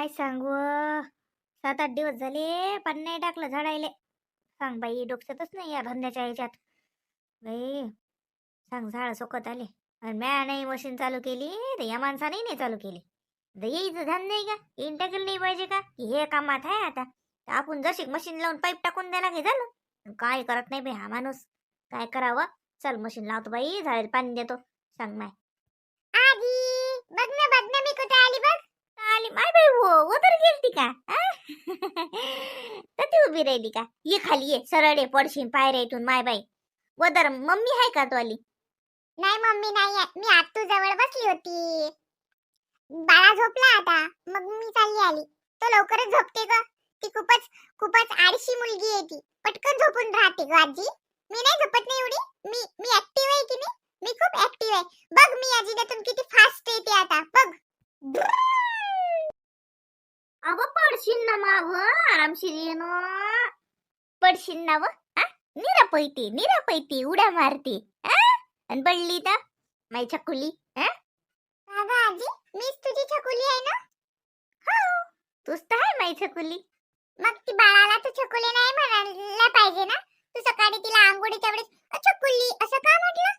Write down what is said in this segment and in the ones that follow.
काय सांगू? सात आठ दिवस झाले पाणी नाही टाकलं झाडायले. सांग बाई डोक्यातच नाही या धंद्याच्या ह्याच्यात. बाई सांग झाड सोकत आले. आणि म्या नाही मशीन चालू केली तर या माणसाने नाही चालू केली. तर यायचं ध्यान नाही का? येईन टाकेल नाही पाहिजे का? हे कामात आहे आता. तर आपण जशी मशीन लावून पाईप टाकून द्यायला की झालं. काय करत नाही बाई हा माणूस? काय करावं? चल मशीन लावतो बाई झाडाला पाणी देतो. सांग माय. आजी बघ ना बघ ना मी कुठे आली बघ. आली. माय बाई हो उतर गेलती का? तर ती उभी राहिली का? ये खाली ये सरळ ये पडशील पायऱ्या इथून माय बाई. वदर मम्मी आहे का तू आली? नाही मम्मी नाही आहे. मी आत्तू जवळ बसली होती. बाळा झोपला आता. मग मी चालली आली. तो लवकरच झोपते ग. ती खूपच खूपच आळशी मुलगी आहे ती. पटकन झोपून राहते ग आजी. मी नाही झोपत नाही एवढी. मी मी ऍक्टिव्ह आहे की नाही? मी खूप ऍक्टिव्ह आहे. बघ मी आजी त्यातून किती फास्ट येते आता. बघ. अगं पडशील ना माव आरामशीर ये ना. पडशील ना व आ? निरापैती निरापैती उड्या मारते? आणि पडली तर माई छकुली आजी मीच तुझी छकुली आहे ना? तूच तर आहे माई छकुली. मग ती बाळाला तू छकुली नाही म्हणायला पाहिजे ना? तू सकाळी तिला आंघोळीच्या वेळेस "अ, छकुली असं का म्हटलं?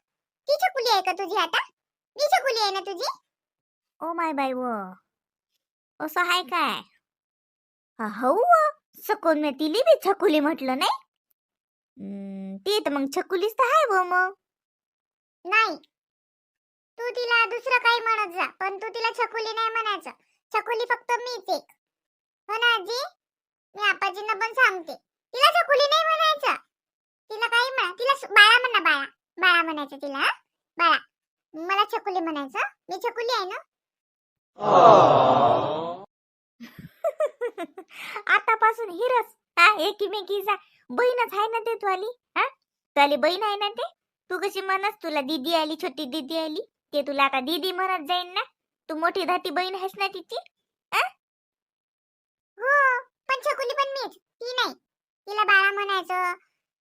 ती छकुली आहे का तुझी आता? मी छकुली आहे ना तुझी? ओ माय बाई व. असं आहे काय? हा, हो व. सकून मी तिली बी छकुली म्हटलं नाही? ती तर मग छकुलीच तर आहे व मग. नाही. तू तिला दुसरं काही म्हणत जा पण तू तिला छकुली नाही म्हणायचं. छकुली फक्त मीच एक. हो ना आजी? मी आपाजींना पण सांगते. तिला छकुली नाही म्हणायचं. तिला काही म्हणा तिला बाळा म्हणा बाळा. बाळा म्हणायचं तिला? बाळा. मला छकुली म्हणायचं मी छकुली आहे ना? आतापासून हिरस. हा एकीमेकीचा बहीणच आहे ना ते तुली हा? तुवाली बहीण आहे ना ते? तू कशी म्हणस तुला दीदी आली छोटी दीदी आली. ते तुला आता दीदी म्हणत जाईन ना. तू मोठी धाटी बहीण आहेस ना तिची? हो? पण छकुली पण मीच. ती नाही. तिला बाळा म्हणायचं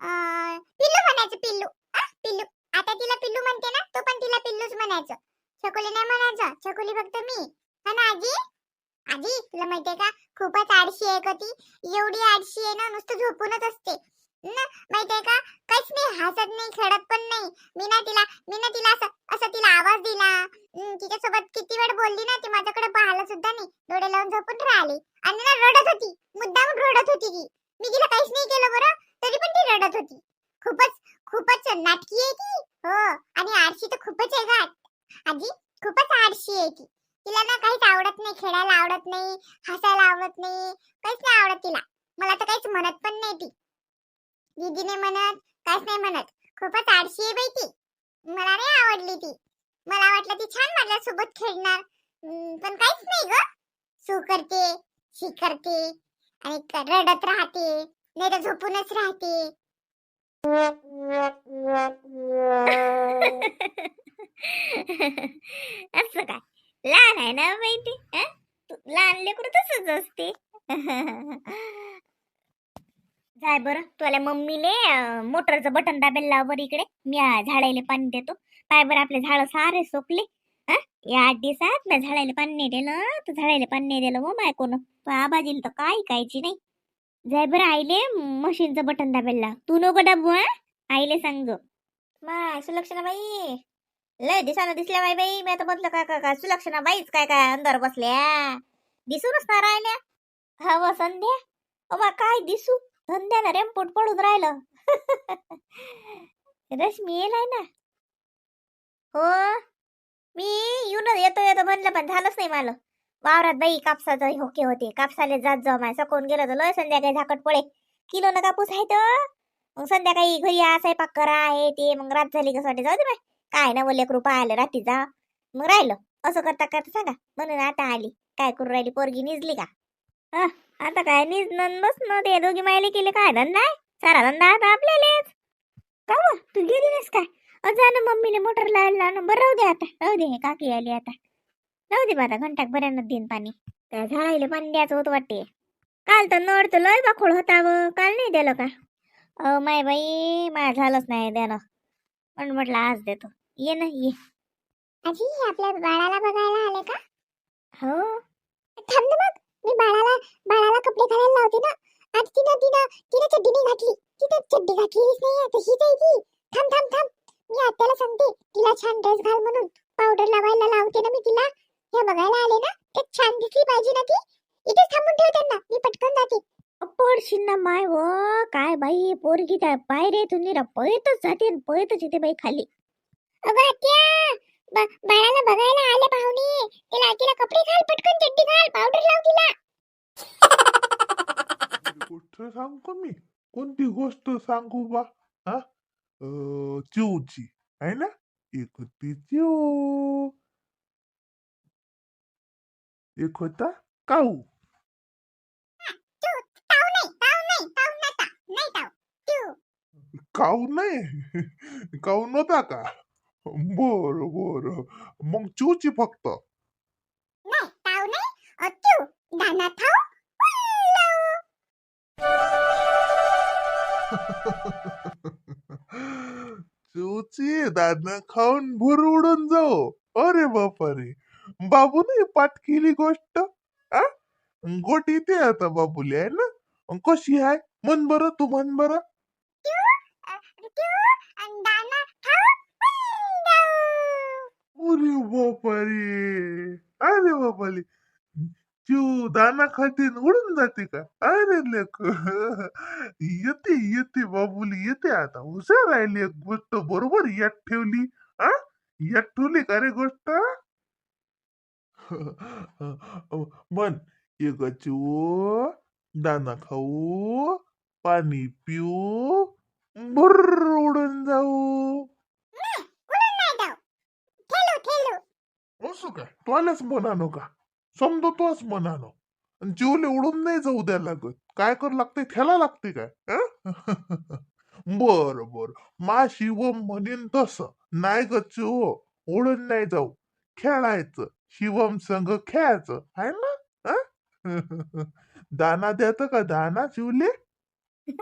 अं, पिल्लू म्हणायचं पिल्लू. पिल्लू. आता तिला पिल्लू म्हणते ना तो पण तिला पिल्लूच म्हणायचं. छकुली नाही म्हणायचं. छकुली फक्त मी. हा ना आजी? आजी तुला माहितीये का? खूपच आळशी आहे का ती एवढी आळशी आहे ना नुसतं झोपूनच असते. ना माहितीये का? काहीच नाही हसत नाही खेळत पण नाही. मी ना तिला मी ना तिला असं असं तिला आवाज दिला. तिच्यासोबत किती वेळ बोलली ना ती माझ्याकडे पाहिलं सुद्धा नाही. डोळे लावून झोपून राहिली. आणि ना रडत होती. मुद्दाम रडत होती ती. मी तिला काहीच नाही केलं बरं तरी पण ती रडत होती. खूपच खूपच नाटकी आहे ती. हो आणि आरशी तर खूपच आहे गा. आजी खूपच आरशी आहे ती. तिला ना काहीच आवडत नाही खेळायला आवडत नाही हसायला आवडत नाही काहीच नाही आवडत तिला. मला तर काहीच म्हणत पण नाही ती. दीदी नाही म्हणत काहीच नाही म्हणत. खूपच आळशी आहे बाई ती. मला नाही आवडली ती. मला वाटलं ती छान माझ्या सोबत खेळणार पण काहीच नाही ग. सू करते शी करते आणि रडत राहते नाही तर झोपूनच राहते. असं काय? लहान आहे ना माहिती? तू- लहान लेकरू तसंच असते. जाय बरं तुला मम्मीले मोटरचं बटन दाबेल लाव बरं इकडे. मी झाडायला पाणी देतो. पाय बरं आपले झाड सारे सोकले. या आठ दिवसात मी झाडायला पाणी नाही दिलं. तर झाडायला पाणी नाही दिलं हो मग माय कोण आबाजीला तर काय कायची नाही. जाय बरं आईले मशीनचं बटन दाबेल लाव. तू नको दाबू हा आईले सांगतो माय सुलक्षणा बाई लय दिसाना दिसल्या बाई बाई. मी आता म्हटलं काय काय काय सुलक्षणा बाईच काय काय अंदर बसल्या. दिसूनच ना राहिल्या. हवं संध्या. अबा काय दिसू? धंद्याला रेमपोट पडून राहिलं. रश्मी येलाय ना? हो. मी येऊन येतो येतो म्हणलं पण झालंच नाही मला वावरात बाई कापसाचं होके होते. कापसाले जात जाऊ माय सकून गेलं तर लय संध्याकाळी झाकट पडे. किलो ना कापूस आहे तर? मग संध्याकाळी घरी या स्वयंपाक करा हे ते मग रात झाली कसं वाटते जाऊ दे बाय. काय ना बोले कृपा आलं रात्री जा. मग राहिलं. असं करता करता सांगा. म्हणून आता आली. काय करू राहिली? पोरगी निजली का? हा, आता काय निज बस न ते दोघी मायले केले काय धंदा आहे? सारा धंदा आता आपल्यालाच. का मग तू गेली नाहीस काय? अजा ना मम्मीने मोटर लावला ना. बरं राहू दे आता. राहू दे काकी आली आता. राहू दे बाबा घंटाक बऱ्यानं देईन पाणी. त्या झाडायला पाणी द्यायचं होत वाटते. काल तर नळ तर लय बाखोळ होता व. काल नाही दिलं का? अ माय बाई माय झालंच नाही द्यानं पण म्हटलं आज देतो. ये ना ये. आजी आपल्या बाळाला बघायला आले का? हो. थांब मग. मी कपडे घालायला लावते ना. आज तिनं तिनं तिनं चड्डी नाही घातली. तिनं चड्डी घातलीच नाहीये तशीच आहे ती. थांब थांब थांब. मी आत्याला सांगते तिला छान ड्रेस घाल म्हणून. पावडर लावायला लावते ना मी तिला. हे बघायला आले ना ते छान दिसली पाहिजे ना ती. इथेच थांबून ठेव त्यांना. मी पटकन जाते. पडशील ना माय व काय बाई पोरगी त्या पायरे तुम्ही पळतच जाते पळतच येते बाई खाली. अगं आत्या बाळाला बघायला आले पाहुणे. तिला तिला कपडे घाल पटकन चड्डी घाल पावडर लाव तिला. गोष्ट सांगू मी. कोणती गोष्ट सांगू बा? हा? चिवची. आहे ना? एक होती चिव. एक होता काऊ. तू तू काऊ नाही? काऊ नव्हता का? बर बर. मग चिवची फक्त? नाही ताव नाही. अ, तू दाना थाव. चिवची दाना खाऊन भूर उडून जाऊ. अरे बापारे. बाबूने पाठ केली गोष्ट? आ? गोटी ते आता बाबूली आहे ना? अन कशी आहे? म्हण बरं तू म्हण बरं. अरे बापारे. अरे बापाले दाना खाटीन उडून जाते का? अरे लेक. येते येते बाबुली येते आता. हुशार राहिली एक गोष्ट बरोबर यात ठेवली. आ? यात ठेवली का रे गोष्ट? मन एक चिव दाना खाऊ पाणी पिऊ बुर्र उडून जाऊ उडून नाही ताव ठेलू ठेलू असं काय तुलाच म्हणानो का? समजो तोच म्हणानो. आणि जीवले उडून नाही जाऊ द्या लागत. काय कर लागते त्याला लागते काय? बर बर. मा शिवम म्हणेन तस. नाही ग चिव उडून नाही जाऊ. खेळायचं. शिवम संग खेळायचं. आहे ना? दाना द्यात का दाना शिवले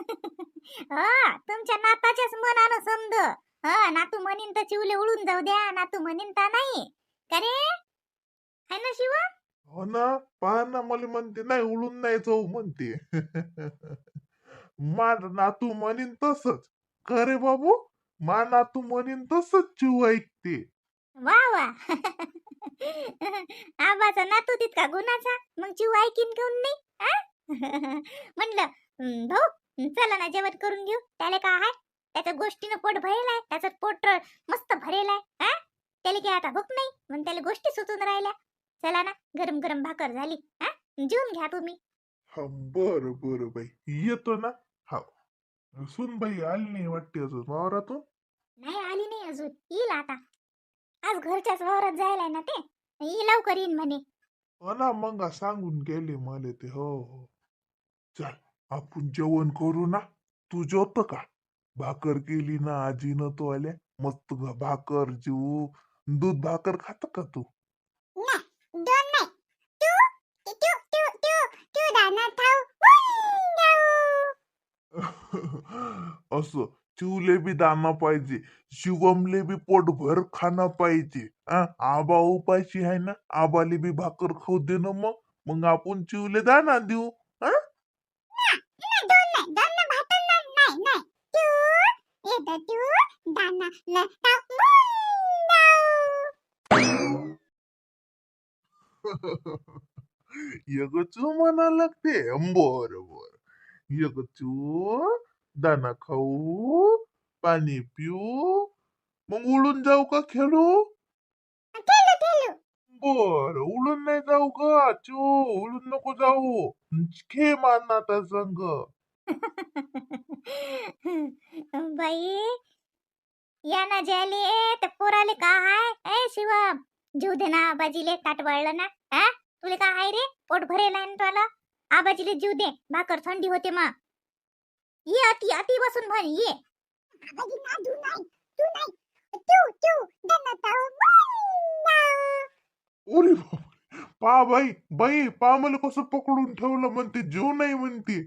हा तुमच्या नाताच्याच मनानं समज. हा नातू म्हणीन तर चिवले उडून जाऊ द्या. नातू म्हणीन तर नाही. का रे? है ना शिवा? हो ना. पहा ना मला म्हणते नाही उडून नाही जाऊ म्हणते. मा नातू म्हणीन तसच. खरे बाबू? मा नातू म्हणीन तसच चिव ऐकते. वा वा. आबाचा नातू तितका गुणाचा. मग चिव ऐकीन घेऊन नाही? आ? म्हणलं "हं, भाऊ चला ना जेवण करून घेऊ. त्याला काय आहे त्याच्या गोष्टीनं पोट भरेल आहे. त्याचं पोट मस्त भरेल आहे. हा त्याला काय आता भूक नाही मग त्याला गोष्टी सुचून राहिल्या. चला ना गरम गरम भाकर झाली हा? जेवून घ्या तुम्ही. हा बर बर बाई. येतो ना. हा सुन बाई आली नाही वाटते अजून वावरातून? नाही आली नाही अजून. येईल आता. आज घरच्याच वावरात जायला ना ते. येईल लवकर येईन म्हणे. हो ना मग सांगून गेले मला ते. हो हो. चल आपण जेवण करू ना. तू जेवत का? भाकर केली ना आजीनं तो आल्या. मस्त भाकर जीव दूध भाकर खात का तू? नाही दोन नाही. तू तू तू तू तू दाना थाव असं चिवले बी दाना पाहिजे शिवमले बी पोटभर खाणं पाहिजे. आ? आबा उपाशी आहे ना आबाले बी भाकर खाऊ दे ना मग. मग आपण चिवले दाना देऊ नाही दोन नाही. दोन ना भातं नाही नाही. नाही तू येतं तू दाना यगचू म्हणा लागते बर बर यगचू दाना खाऊ पाणी पिऊ मग उडून जाऊ का खेळू? बर उडून नाही जाऊ का चू उडून नको जाऊ. खे मारणार संग. बाई या ना ज्याले त्या पोराले का हाय ए शिवम जीव दे ना आबाजीले ताट वाळलं ना. हा तुले का हाय रे? पोट भरेल आहे तुला? आबाजीले जीव दे. भाकर थंडी होते मग. ये अति अति बसून म्हण ये. आवाजी ना तू नाही तू नाही. तू तू दाना थाव ओरे बापरे पा बाई बाई पा मला कसं पकडून ठेवलं म्हणते जीव नाही म्हणते.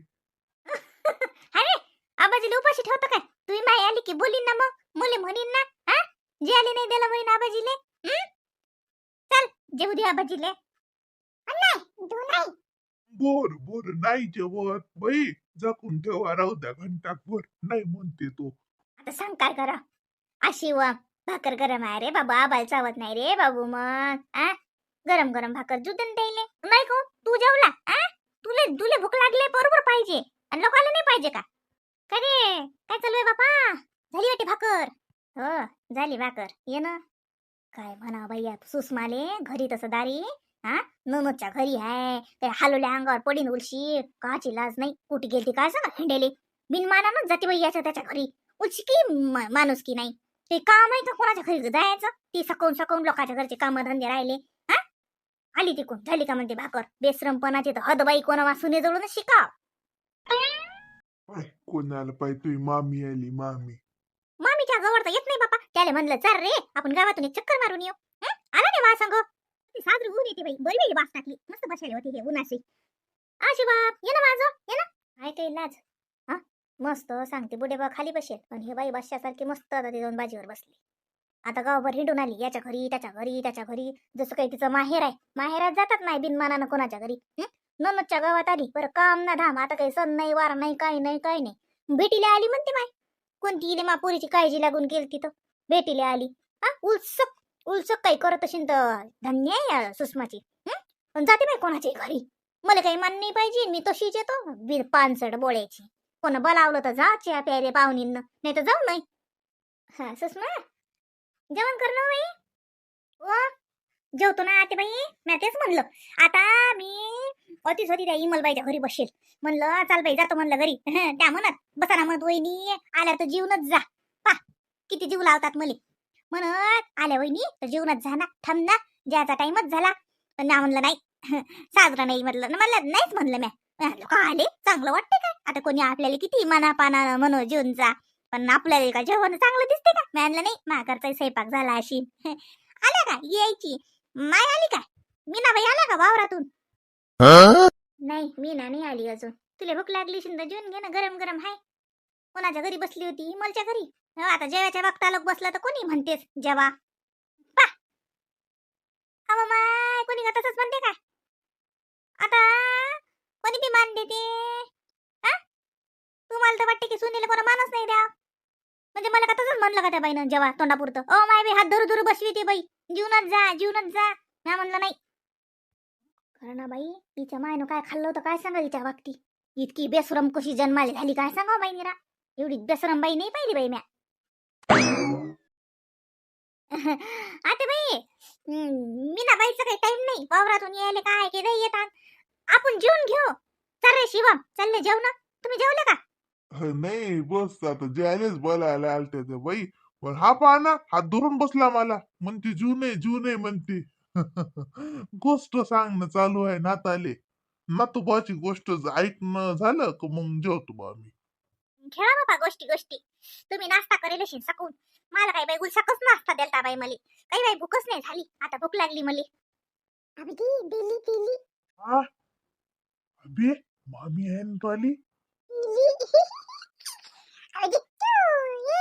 अरे आबाजीले उपाशी ठेवतो काय? तुम्ही माई आली की बोलीन ना मग. मुले म्हणीन ना हा जे आले नाही दिला म्हणीन आबाजीले. हं? चल जेऊ दे आबाजीले. बर बर नाही जेवत. बाई जपून ठेवा राहू द्या घंटाभर नाही म्हणते तो. आता सांग काय करा. अशी वा भाकर गरम आहे रे बाबा. आबाल चावत नाही रे बाबू मग आ? गरम गरम भाकर जुदन द्यायले नाही को तू जेवला आ? तुले तुले भूक लागले बरोबर पाहिजे. आणि लोकांना नाही पाहिजे का? काय रे? काय चालू आहे बापा? झाली वाटी भाकर? हो झाली भाकर. ये ना. काय म्हणा भैया सुषमाले घरी तसं दारी. हा? ननदच्या घरी आहे. ते हालवल्या अंगावर पडीन उलशी काची लाज नाही. कुठे गेलती काय सांगा हिंडेले? बिनमानानच जाते बाई याच्या त्याच्या घरी. उलशी की माणूस की नाही? ते काम आहे का कोणाच्या घरी जायचं? ती सकवून सकवून लोकांच्या घरचे काम धंदे राहिले. हा? आली तिकून. झाली का म्हणते भाकर? बेश्रमपणाची तर हदबाई कोणा वासुने जवळून शिकाव. कोणाला तुझी मामी आली मामी. मामीच्या जवळ तर येत नाही बापा. त्याला म्हणलं चाल रे आपण गावातून एक चक्कर मारून येऊ? आला नाही वा सांग? साजरी ऊन येते बाई. बरी बाई वास टाकली. मस्त बसायला होती हे उन्हाशी. आशी बाप ये ना माझं ये ना. काय लाज हा? मस्त सांगते बुडे बा खाली बसेल. पण हे बाई बसल्यासारखी मस्त आता ते दोन बाजीवर बसली. आता गावभर हिंडून आली. याच्या घरी त्याच्या घरी त्याच्या घरी. जसं काही तिचं माहेर आहे. माहेरात जातात नाही बिनमानानं कोणाच्या घरी. ननदच्या गावात आली. बरं काम ना धाम. आता काही सण नाही वार नाही काही नाही काही नाही. भेटीला आली म्हणते माय. कोणती इले मापुरीची काळजी लागून गेली तिथं भेटीला आली. हा? उत्सुक उलसक काही करत असेल तर धन्य आहे या सुषमाची पण जाते बाई कोणाच्या घरी. मला काही मान नाही पाहिजे मी तशीच येतो. बी- पानसड बोळ्याची. कोण बोलावलं तर जा चहा प्यायले पाहुणींना. नाही तर जाऊ नाही. हा सुषमा जेवण कर ना बाई. ओ जेवतो ना आते बाई. मी तेच म्हणलं. आता मी अतिच होती त्या इमलबाईच्या घरी बसेल. म्हणलं चाल बाई जातो म्हणलं घरी. त्या म्हणत बसा ना म्हणत वहिनी आल्या तर जीवनच जा. पा किती जीव लावतात मले. म्हणत आल्या वहिनी तर जीवनात जा ना थांब ना ज्याचा टाइमच झाला. पण ना म्हणलं नाही. साजरा नाही म्हटलं ना मला नाहीच म्हणलं म्या. म्हणलं, का आले चांगलं वाटते काय? आता कोणी आपल्याला किती मना पाना म्हणू जीवन जा. पण आपल्याला का जेवण चांगलं दिसते का? म्हणलं नाही माघारचा स्वयंपाक झाला अशी. आल्या का? यायची. माय आली का? मीना बाई आल्या का वावरातून? नाही मीना नाही आली अजून. तुला भूक लागली तर जेवण घे ना गरम गरम हाय. कोणाच्या घरी बसली होती मलच्या घरी. हो, आता जेवायच्या वक्ता लोक बसला तर कोणी म्हणतेस जेवा. पा. हा कोणी का तसंच म्हणते काय? आता कोणी बी मान देते हा तुम्हाला तर वाटते की सुनीला कोणा मानच नाही द्या. म्हणजे मला का तसंच म्हणलं का त्या बाईनं जेवा तोंडापुरतं? ओ माय बाई हात धरू धरू बसवी ती बाई. जीवनात जा जीवनात जा. ना म्हणलं नाही. खरं ना बाई तिच्या मायनं काय खाल्लं होतं काय सांगा तिच्या बाबती इतकी बेसरम कशी जन्माली झाली काय सांगा बाई निरा? एवढी बेसरम बाई नाही पाहिली बाई म्या. आता बाई मी ना बाईचा काही टाइम नाही. वावरातून यायला काय की नाही येतात. आपण जेवून घेऊ. चल रे शिवम चालले जेव ना तुम्ही जेवले का? नाही बस आता. जायलेच बोलायला आलते ते बाई. पण हा पहा ना हात धरून बसला मला. म्हणते जीव नाही जीव नाही म्हणते. गोष्ट सांगणं चालू आहे नाताले. नातोबाची गोष्ट ऐकणं झालं का मग जेवतो बा मी खेळा बाबा गोष्टी गोष्टी. तुम्ही नाश्ता करेल सकून मला काही बाई गुलसाकच नाश्ता द्यालता बाई मले. काही बाई भूकच नाही झाली. आता भूक लागली मले. अबे दिली दिली हा? अबे मामी आहे ना तो आली? दिली अबे तू ये.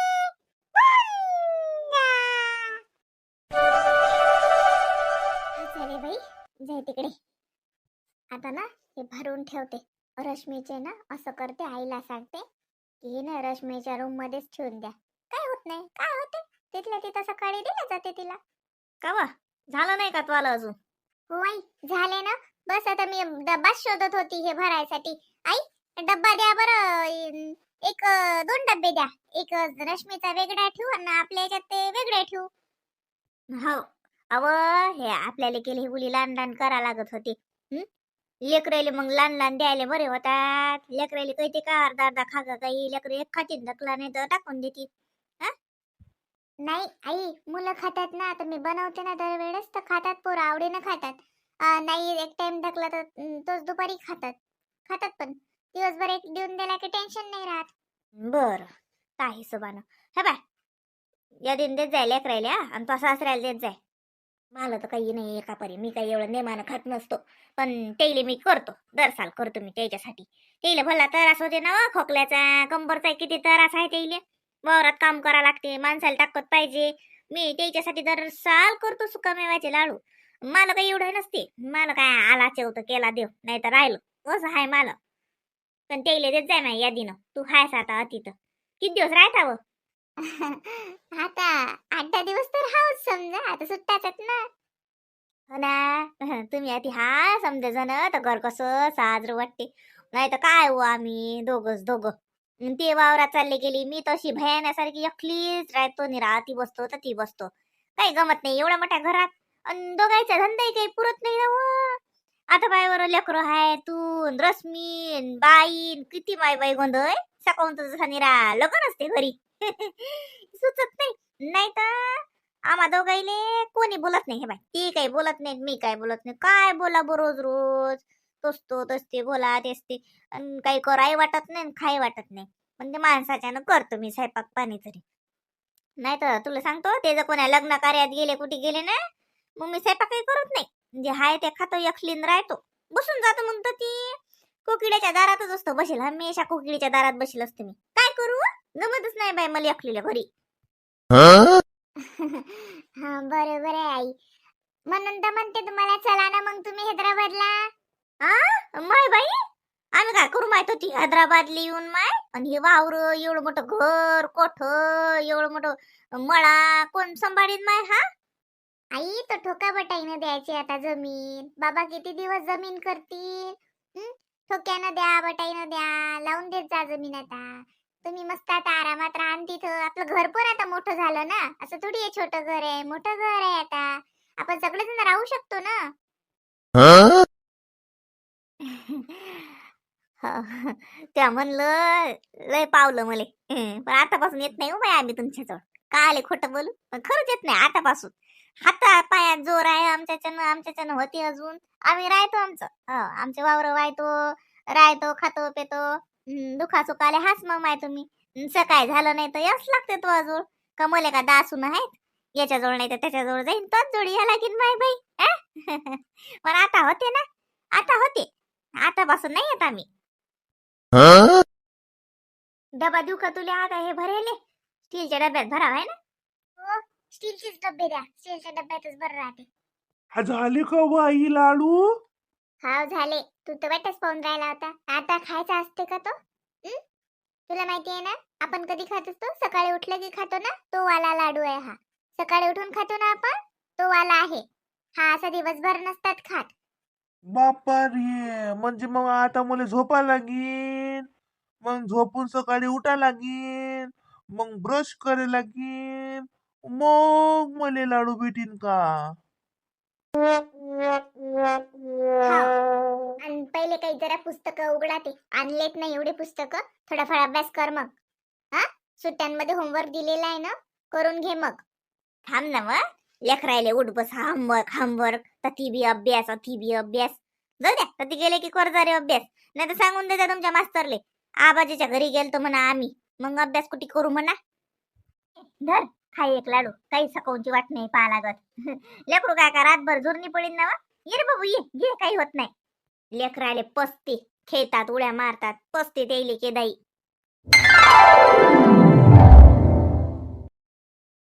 चले बाई जाय तिकडे. आता ना हे भरून ठेवते. रश्मीचे ना असं करते आईला सांगते. हे ना रश्मीच्या रूम मध्येच ठेवून द्या. काय होत नाही काय होते तिथल्या तिथं सकाळी दिल्या जाते तिला. कावा? झालं नाही का तुम्हाला अजून? हो आई झाले ना. बस आता मी डब्बा शोधत होती हे भरायसाठी. आई डब्बा द्या बरं. एक दोन डब्बे द्या. एक रश्मीचा वेगळा ठेवू आणि आपल्या याच्यात ते वेगळे ठेवू. हो. अव हे आपल्याला केले मुली लहान लहान करा लागत होती. लेकराले मग लहान लहान द्यायला बरे होतात. लेकराले कळते का अर्धा अर्धा खा काही लेकर एक खातीन ढकला नाही तर टाकून देतील. नाही आई मुलं खातात ना आता मी बनवते ना दरवेळेस तर खातात पोरं आवडीनं खातात. नाही एक टाइम ढकला तर तोच दुपारी खातात. खातात पण. दिवसभर एक देऊन दिला की टेन्शन नाही राहत. बर. काय हिशोबानं. हे बाय. या दिन देत जाय लेकरायले आणि तो सासऱ्याला देत जाय. मला तर काही नाही एका परी मी काही एवढं नेमानं खात नसतो. पण तेले मी करतो. दर साल करतो मी त्याच्यासाठी. तेले भला त्रास होते ना हो, खोकल्याचा. कंबरचा किती त्रास आहे तेले वावरात काम करा लागते. माणसाला टाकत पाहिजे. मी त्याच्यासाठी दर साल करतो सुकामेवायचे लाडू. मला काही एवढं नसते. मला काय आला चेवतं केला देव. नाही तर राहिलं. असं हाय मला. पण त्याला देत जाय ना यादीनं. तू हायस आता तिथं किती दिवस राहता व? आता आठ दहा दिवस तर हाऊस समजा आता सुट्टाच आहेत ना हो ना? तुम्ही आधी हा समजा जण तर घर कसं साजरं वाटते. नाही तर काय हो आम्ही दोघच दोघं? ते वावरात चालले गेली मी तशी भयानासारखी एकलीच राहतो नि राहती बसतो तर ती बसतो. काही गमत नाही एवढ्या मोठ्या घरात. अन दोघायचा धंदाही काही पुरत नाही ना हो. आता बायवर लेकरं हाय तू रश्मी बाई किती माय बाई गोंधळ सकाळून तुझा जसा निरा लग्न असते घरी. सुचत नाही. नाही तर आम्हा दोघाईले कोणी बोलत नाही हे बाय ती काही बोलत नाही मी काय बोलत नाही. काय बोला रोज रोज? तोच तो ते बोला तेच ते. अन काही कराय वाटत नाही खाय वाटत नाही. पण ते माणसाच्यानं करतो मी स्वयंपाक पाणी तरी. नाही तर तुला सांगतो ते जर कोणा लग्न कार्यात गेले कुठे गेले ना मग मी स्वयंपाकही करत नाही. जे हाय ते खातो यक्षलीन राहतो. बसून जातो मग तर ती. कोकिड्याच्या दारातच असतो बसेल. हमेशा कोकिडीच्या दारात बसेल असते मी. काय करू? जमतच नाही बाई मला एकलीला घरी. हा बरोबर आहे आई. म्हणून तर म्हणते तुम्हाला चला ना मग तुम्ही हैदराबादला. माय बाई आम्ही काय करू माहीत होती? हैदराबादला येऊन माय. आणि हे वावर एवढं मोठं घर कोठ एवढं मोठं मळा कोण सांभाळीन माय हा? आई तो ठोका बटाईनं द्यायची आता जमीन. बाबा किती दिवस जमीन करतील? ठोक्यानं द्या बटाईनं द्या. लावून देत जा जमीन आता. तुम्ही मस्त आता आरामात राहा तिथं. आपलं घर पण आता मोठं झालं ना. असं थोडी आहे छोटं घर आहे. मोठं घर आहे आता. आपण सगळेजण राहू शकतो ना. हो. त्या म्हणलं लय पावलं मले. पण आतापासून येत नाही हो बाई आम्ही तुमच्याजवळ. काय आले खोटं बोलू? पण खरंच येत नाही आतापासून. हाता पायात जोर आहे आमच्याच्यानं आमच्याच्यानं होती अजून. आम्ही राहतो आमचं. हो, आमचे वावर वाहतो राहतो खातो पेतो. हं, दुखासुखाले हाच मग माय तुम्ही. हं, सकाळी झालं नाही तर याच लागते तो अजून. कमले का दासून आहेत याच्याजवळ नाही तर त्याच्याजवळ जाईन. तोच जोडी या लागेल माय बाई. हं? पण आता होते ना. आता होते. आतापासून नाही येत आम्ही. डबा देऊ का तुला आता हे भरेले. स्टीलच्या डब्यात भराव आहे ना? स्टीलचेच डब्बे द्या. स्टीलच्या डब्यातच बरं राहते. हा झाले का बाई लाडू? हाव झाले. तू तर वाटच पाहून राहिला होता. आता खायचा असते का तो? तुला माहिती आहे ना आपण कधी खात असतो? सकाळी उठलं की खातो ना तो वाला लाडू आहे हा. सकाळी उठून खातो ना आपण तो वाला आहे. हा असा दिवसभर नसतात खात. बापा रे म्हणजे मग आता मला झोपा लागेल. मग झोपून सकाळी उठा लागेल. मग ब्रश करे लागेल. मग मला लाडू भेटीन का? आणि पहिले काही जरा पुस्तक उघडा ते आणलेत नाही एवढे पुस्तक. थोडाफार अभ्यास कर मग. हा? सुट्ट्यांमध्ये होमवर्क दिलेला आहे ना? करून घे मग. थांब ना मग. लेकरायले उठ बस. होमवर्क होमवर्क ती बी अभ्यास ती बी अभ्यास. जाऊ द्या. तर ती गेले की करजा रे अभ्यास. नाही तर सांगून देता तुमच्या मास्तरले. आबाजीच्या घरी गेलतो म्हणा आम्ही. मग अभ्यास कुठे करू म्हणा? धर. खाई एक लाडू काही सकाळची वाट नाही पाहा लागत. लेकरू काय का रातभर जुरणी पडीन ना ये रे बाबू ये घे काही होत नाही. लेकराले पस्ती खेळतात उड्या मारतात पस्ती देईली केदाई